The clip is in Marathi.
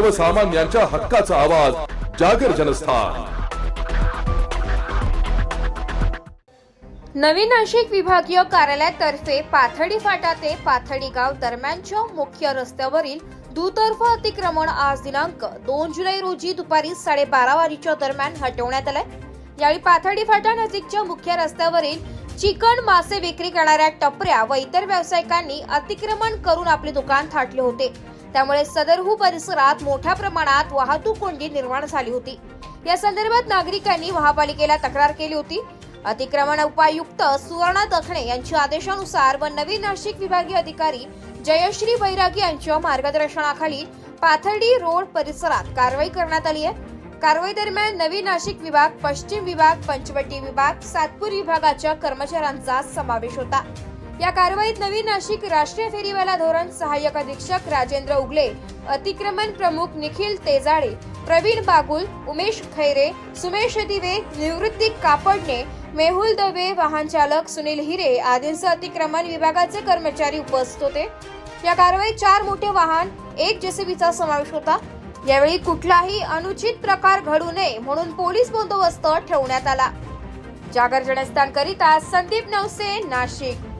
सर्वसामान्यांच्या हक्काचा आवाज जागर जनस्थान. नवी नाशिक विभागीय कार्यालयातर्फे पाथडी फाटा ते पाथडी गाव दरम्यानच्या मुख्य रस्त्यावरील दुतर्फ अतिक्रमण आज दिनांक दोन जुलै रोजी दुपारी साडेबारा वाजेच्या दरम्यान हटवण्यात आलंय. यावेळी पाथडी फाटा नजीकच्या मुख्य रस्त्यावरील चिकन मासे विक्री करणाऱ्या टपऱ्या व इतर व्यावसायिकांनी अतिक्रमण करून आपले दुकान थाटले होते. त्यामुळे सदरहू परिसरात मोठ्या प्रमाणात वाहतूक कोंडी निर्माण झाली होती. या संदर्भात नागरिकांनी महापालिकेला तक्रार केली होती. अतिक्रमण उपायुक्त सुवर्णा दखणे यांच्या आदेशानुसार व नवीन नाशिक विभागीय अधिकारी जयश्री बैरागी यांच्या मार्गदर्शनाखाली पाथर्डी रोड परिसरात कारवाई करण्यात आली आहे. कारवाई दरम्यान नवी नाशिक विभाग पश्चिम विभाग पंचवटी विभाग सातपूर विभागाच्या कर्मचाऱ्यांचा समावेश होता. या कारवाईत नवीन नाशिक राष्ट्रीय फेरीवाला धोरण सहाय्यक अधीक्षक राजेंद्र उगले अतिक्रमण प्रमुख निखिल तेजाडे प्रवीण बागुल उमेश खैरे सुमेश दिवे निवृत्ती कापडणे मेहुल दवे वाहन चालक सुनील हिरे आदींसह अतिक्रमण विभागाचे कर्मचारी उपस्थित होते. या कारवाईत चार मोठे वाहन एक जेसीबीचा समावेश होता. यावेळी कुठलाही अनुचित प्रकार घडू नये म्हणून पोलीस बंदोबस्त ठेवण्यात आला. जागर जनस्थान करिता संदीप नवसे नाशिक.